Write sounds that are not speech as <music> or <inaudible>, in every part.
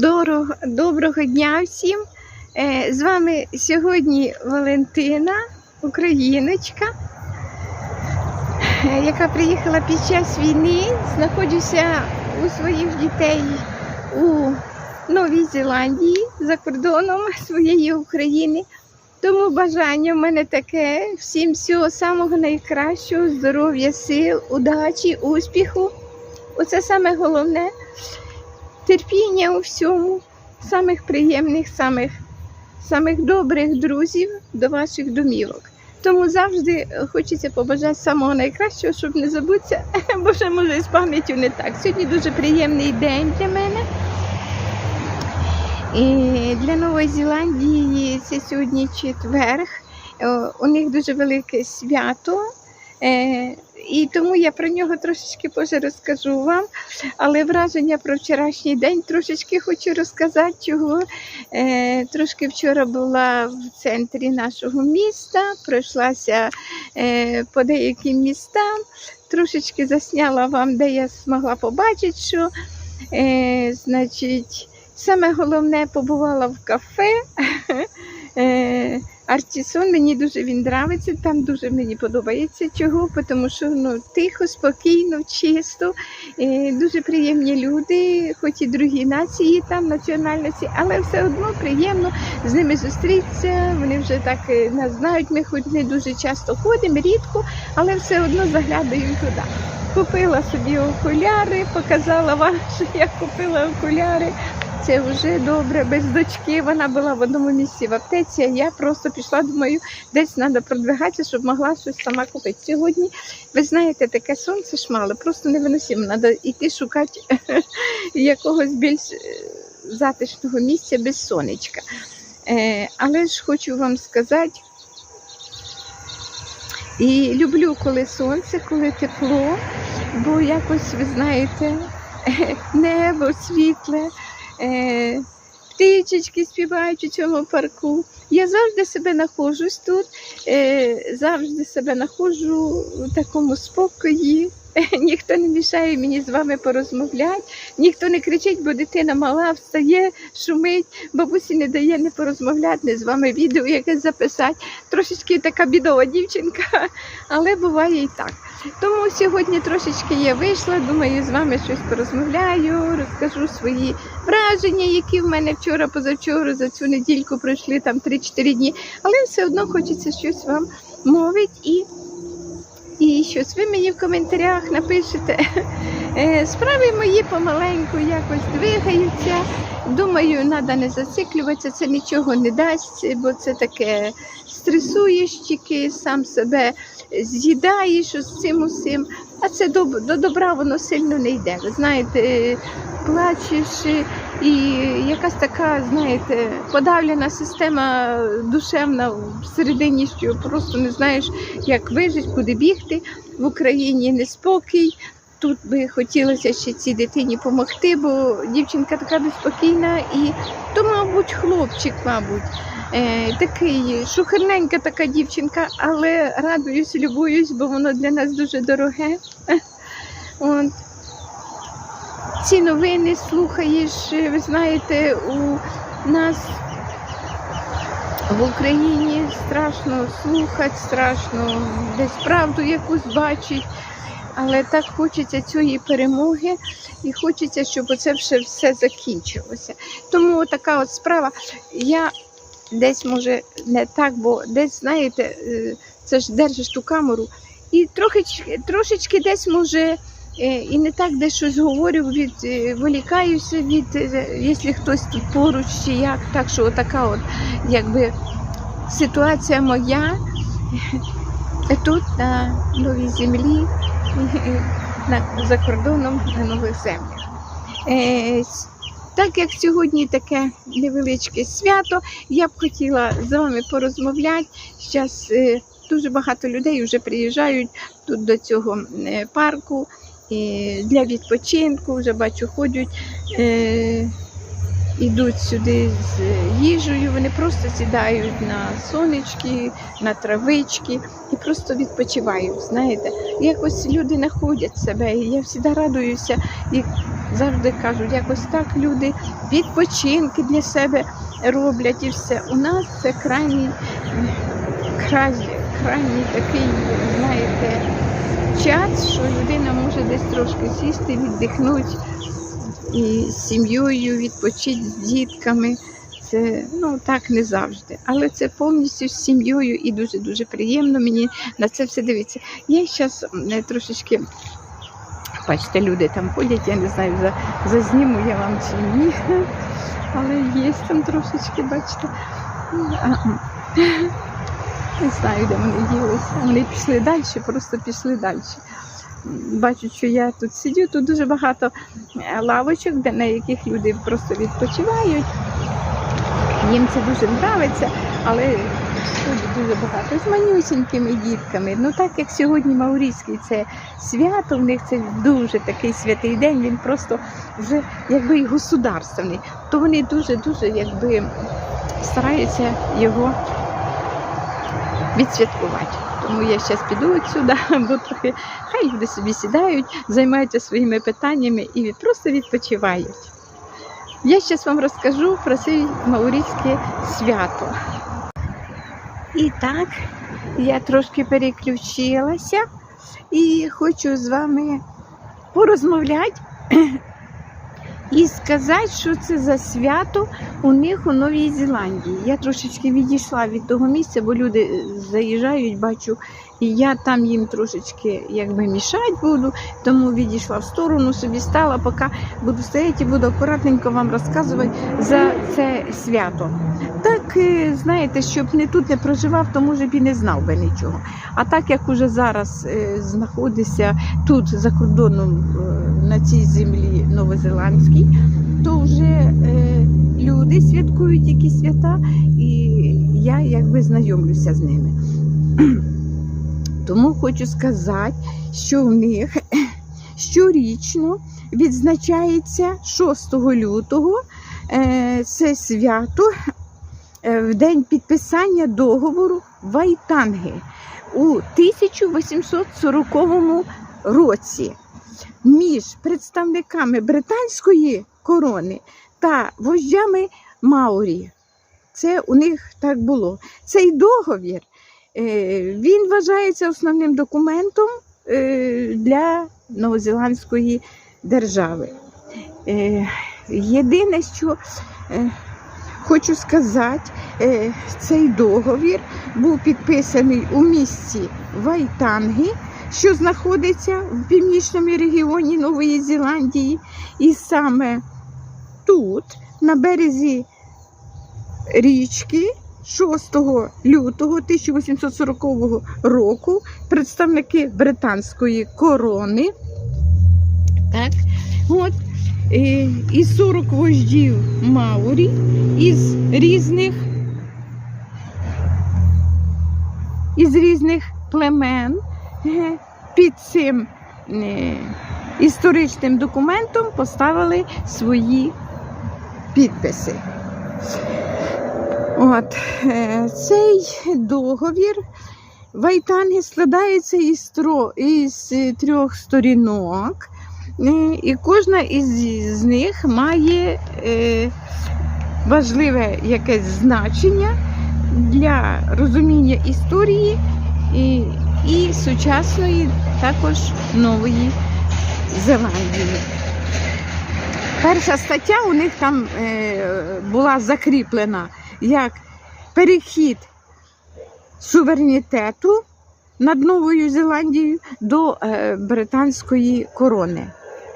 Доброго, доброго дня всім. Е, З вами сьогодні Валентина, україночка, е, яка приїхала під час війни. Знаходжуся у своїх дітей у Новій Зеландії за кордоном <laughs> своєї України. Тому бажання в мене таке всім всього самого найкращого, здоров'я, сил, удачі, успіху. Оце саме головне терпіння у всьому, самих приємних, самих, самих добрих друзів до ваших домівок. Тому завжди хочеться побажати самого найкращого, щоб не забутися, <laughs> бо вже може з пам'яттю не так. Сьогодні дуже приємний день для мене. І для Нової Зеландії це сьогодні четверг. Е, У них дуже велике свято. Е, І тому я про нього трошечки позже розкажу вам. Але враження про вчорашній день трошечки хочу розказати, чого. Е, трошки вчора була в центрі нашого міста, пройшлася е, по деяким містам, трошечки засняла вам, де я змогла побачити, що е, значить, саме головне побувала в кафе. <laughs> Артісон, мені дуже він нравиться, там дуже мені подобається чого, тому що ну, тихо, спокійно, чисто, е, дуже приємні люди, хоч і другі нації там, національності, але все одно приємно з ними зустрітися. Вони вже так е, нас знають, ми хоч не дуже часто ходимо, рідко, але все одно заглядаємо туди. Купила собі окуляри, показала вам, <laughs> що я купила окуляри. Це вже добре, без дочки. Вона була в одному місці в аптеці. а Я просто пішла, думаю, десь треба продвигатися, щоб могла щось сама купити. Сьогодні, ви знаєте, таке сонце шмало, просто невиносимо. Треба йти шукати <laughs> якогось більш е, затишного місця без сонечка. Е, Але ж хочу вам сказати, і люблю, коли сонце, коли тепло, бо якось, ви знаєте, <laughs> небо світле, е, птичечки співають у цьому парку. Я завжди себе знаходжусь тут, е, завжди себе знаходжу в такому спокої. <laughs> Ніхто не мішає мені з вами порозмовляти, ніхто не кричить, бо дитина мала, встає, шумить, бабусі не дає не порозмовляти, не з вами відео якесь записати. Трошечки така бідова дівчинка, <laughs> але буває і так. Тому сьогодні трошечки я вийшла, думаю, з вами щось порозмовляю, розкажу свої враження, які в мене вчора, позавчора, за цю недільку пройшли там 3-4 дні. Але все одно хочеться щось вам мовити і, і щось ви мені в коментарях напишете. Е, Справи мої помаленьку якось двигаються. Думаю, треба не зациклюватися, це нічого не дасть, бо це таке стресуєш тільки, сам себе з'їдаєш з цим усім, а це до, до добра воно сильно не йде. Ви знаєте, плачеш і якась така, знаєте, подавлена система душевна всередині, що просто не знаєш, як вижити, куди бігти. В Україні неспокій. Тут би хотілося ще цій дитині допомогти, бо дівчинка така неспокійна і то, мабуть, хлопчик, мабуть. Е, такий шухерненька така дівчинка, але радуюсь, любуюсь, бо воно для нас дуже дороге. <laughs> От. Ці новини слухаєш, ви знаєте, у нас в Україні страшно слухати, страшно десь правду якусь бачити. Але так хочеться цієї перемоги і хочеться, щоб це все, все закінчилося. Тому така от справа. Я десь може не так, бо десь, знаєте, е, це ж держиш ту камеру, і трохи, трошечки десь може е, і не так десь щось говорю, від, е, вилікаюся від, е, якщо хтось тут поруч чи як, так що така от якби ситуація моя тут на новій землі, на, за кордоном на нових землях. Е, так як сьогодні таке невеличке свято, я б хотіла з вами порозмовляти. Зараз е, дуже багато людей вже приїжджають тут до цього е, парку е, для відпочинку. Вже бачу, ходять, е, ідуть сюди з їжею. Вони просто сідають на сонечки, на травички і просто відпочивають. Знаєте, якось люди знаходять себе. І я завжди радуюся і завжди кажу, якось так люди відпочинки для себе роблять і все. У нас це крайній, крайній, крайній такий, знаєте, час, що людина може десь трошки сісти, віддихнути і з сім'єю відпочити з дітками. Це ну так не завжди, але це повністю з сім'єю і дуже дуже приємно мені на це все дивитися. Я зараз трошечки, бачите, люди там ходять, я не знаю, за, зазніму я вам чи ні, <laughs> але є там трошечки, бачите. Не знаю, де вони ділися. Вони пішли далі, просто пішли далі. Бачу, що я тут сидю, тут дуже багато е, лавочок, на яких люди просто відпочивають. Їм це дуже подобається, але тут дуже багато з манюсінькими дітками. Ну так як сьогодні Маурійський це свято, в них це дуже такий святий день, він просто вже якби і государственний, то вони дуже-дуже якби стараються його відсвяткувати. Тому я зараз піду сюди, <laughs> бо трохи хай люди собі сідають, займаються своїми питаннями і від- просто відпочивають. Я зараз вам розкажу про це маурійське свято. І так, я трошки переключилася і хочу з вами порозмовляти і сказати, що це за свято у них у Новій Зеландії. Я трошечки відійшла від того місця, бо люди заїжджають, бачу, і я там їм трошечки якби мішати буду, тому відійшла в сторону, собі стала, поки буду стояти і буду акуратненько вам розказувати за це свято. Так, е, знаєте, щоб не тут не проживав, то може б і не знав би нічого. А так як уже зараз е, знаходиться тут за кордоном е, на цій землі новозеландській, то вже е, люди святкують якісь свята, і я якби знайомлюся з ними. <clears throat> Тому хочу сказати, що в них <clears throat> щорічно відзначається 6 лютого е, це свято е, в день підписання договору Вайтанги у 1840 році між представниками британської корони та вождями Маурі. Це у них так було. Цей договір е, він вважається основним документом е, для Новозеландської держави. Е, Єдине, що хочу сказати, цей договір був підписаний у місті Вайтанги, що знаходиться в північному регіоні Нової Зеландії, і саме тут, на березі річки, 6 лютого 1840 року представники британської корони. Так, от, і 40 вождів Маурі із різних, із різних племен під цим е, історичним документом поставили свої підписи. От, е, цей договір Вайтанги складається із, тро, із е, трьох сторінок, і кожна із них має важливе якесь значення для розуміння історії і, і сучасної також Нової Зеландії. Перша стаття у них там е, була закріплена як перехід суверенітету над Новою Зеландією до е, британської корони.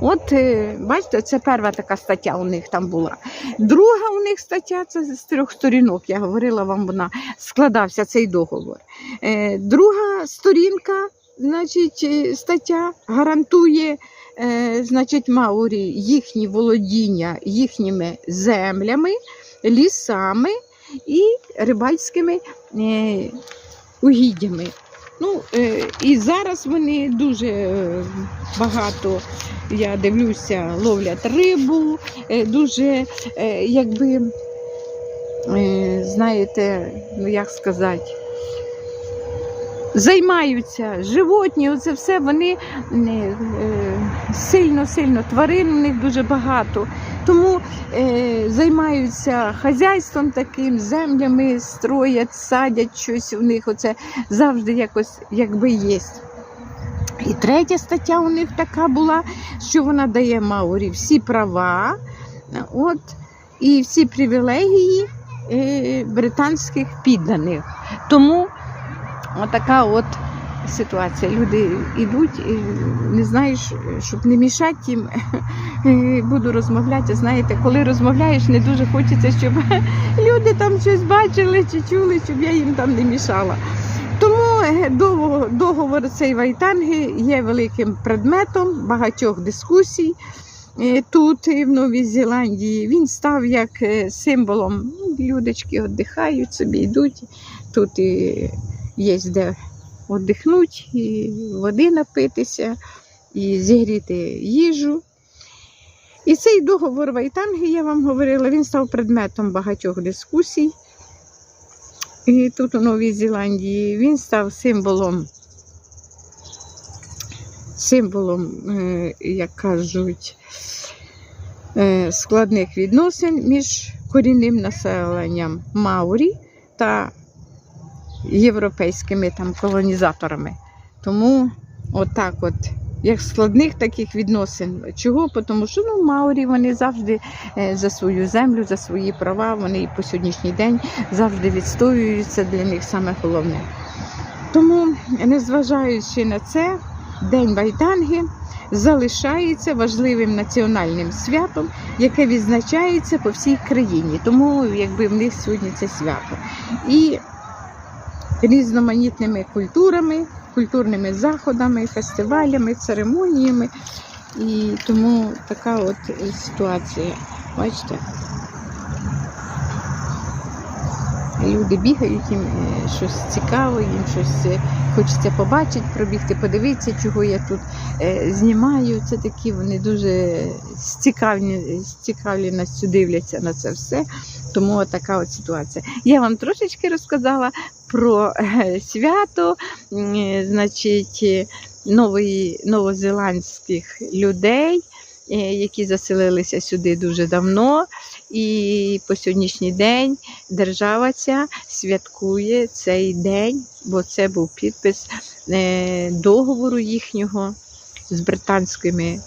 От, е, бачите, це перша така стаття у них там була. Друга у них стаття це з трьох сторінок. Я говорила вам, вона складався цей договор. Е, друга сторінка, значить, е, стаття гарантує значить, Маурі їхні володіння їхніми землями, лісами і рибальськими угіддями. Ну, е, і зараз вони дуже е, багато, я дивлюся, ловлять рибу, е, дуже, якби, знаєте, ну як сказати, займаються животні, оце все вони сильно-сильно тварин у них дуже багато. Тому е, займаються хазяйством таким, землями строять, садять щось у них. Оце завжди якось якби є. І третя стаття у них така була, що вона дає Маурі всі права от, і всі привілегії е, британських підданих. Тому отака от ситуація. Люди йдуть, і не знаєш, щоб не мішати їм. Буду розмовляти. Знаєте, коли розмовляєш, не дуже хочеться, щоб люди там щось бачили чи чули, щоб я їм там не мішала. Тому е, договор, цей Вайтанги є великим предметом багатьох дискусій. е, Тут в Новій Зеландії він став як е, символом. Ну, Людочки віддихають собі, йдуть. Тут і є де віддихнути, і води напитися, і зігріти їжу. І цей договор Вайтанги, я вам говорила, він став предметом багатьох дискусій. І тут у Новій Зеландії він став символом, символом, е, як кажуть, е, складних відносин між корінним населенням Маурі та європейськими там колонізаторами. Тому отак от. Як складних таких відносин. Чого? Тому що ну, Маорі вони завжди е, за свою землю, за свої права, вони і по сьогоднішній день завжди відстоюються для них саме головне. Тому, незважаючи на це, День Вайтанги залишається важливим національним святом, яке відзначається по всій країні. Тому якби в них сьогодні це свято. І різноманітними культурами, культурними заходами, фестивалями, церемоніями. І тому така от ситуація. Бачите? Люди бігають, їм е, щось цікаве, їм щось е, хочеться побачити, пробігти, подивитися, чого я тут е, знімаю. Це такі вони дуже з цікавлі- з цікавленістю дивляться на це все. Тому така от ситуація. Я вам трошечки розказала про е, свято, е, значить, е, новозеландських людей, які заселилися сюди дуже давно. І по сьогоднішній день держава ця святкує цей день, бо це був підпис договору їхнього з британськими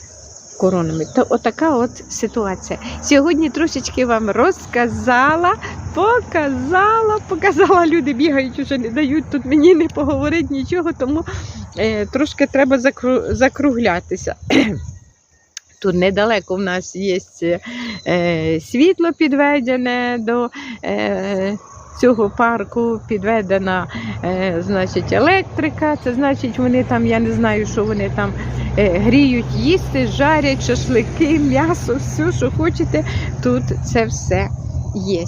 коронами. То отака от ситуація. Сьогодні трошечки вам розказала, показала, показала. Люди бігають, уже не дають тут мені не поговорити нічого, тому е, трошки треба закру, закруглятися. <clears throat> Тут недалеко в нас є е, світло підведене до е, цього парку, підведена е, значить, електрика. Це значить, вони там, я не знаю, що вони там е, гріють їсти, жарять шашлики, м'ясо, все, що хочете. Тут це все є.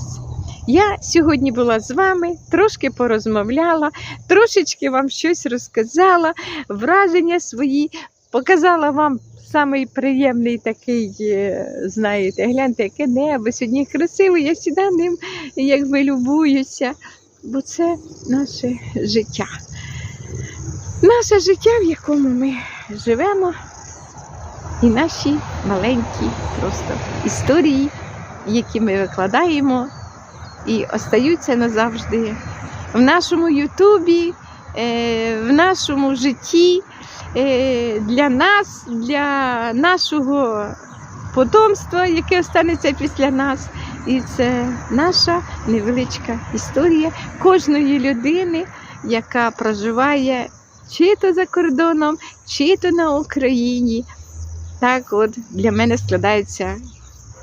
Я сьогодні була з вами, трошки порозмовляла, трошечки вам щось розказала, враження свої, показала вам самий приємний такий, е, знаєте, гляньте, яке небо сьогодні красиве, я завжди ним якби любуюся, бо це наше життя. Наше життя, в якому ми живемо, і наші маленькі просто історії, які ми викладаємо і остаються назавжди в нашому Ютубі, е, в нашому житті е, для нас, для нашого потомства, яке останеться після нас. І це наша невеличка історія кожної людини, яка проживає чи то за кордоном, чи то на Україні. Так, от для мене складається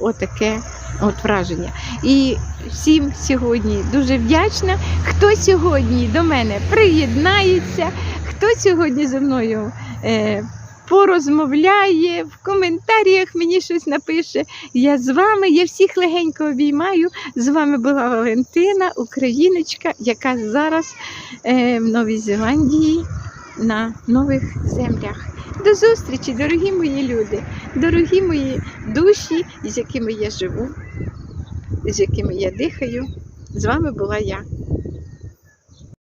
отаке от враження. І всім сьогодні дуже вдячна, хто сьогодні до мене приєднається, хто сьогодні зі мною е, порозмовляє, в коментарях мені щось напише. Я з вами, я всіх легенько обіймаю. З вами була Валентина, україночка, яка зараз е, в Новій Зеландії на нових землях. До зустрічі, дорогі мої люди, дорогі мої душі, з якими я живу, з якими я дихаю. З вами була я.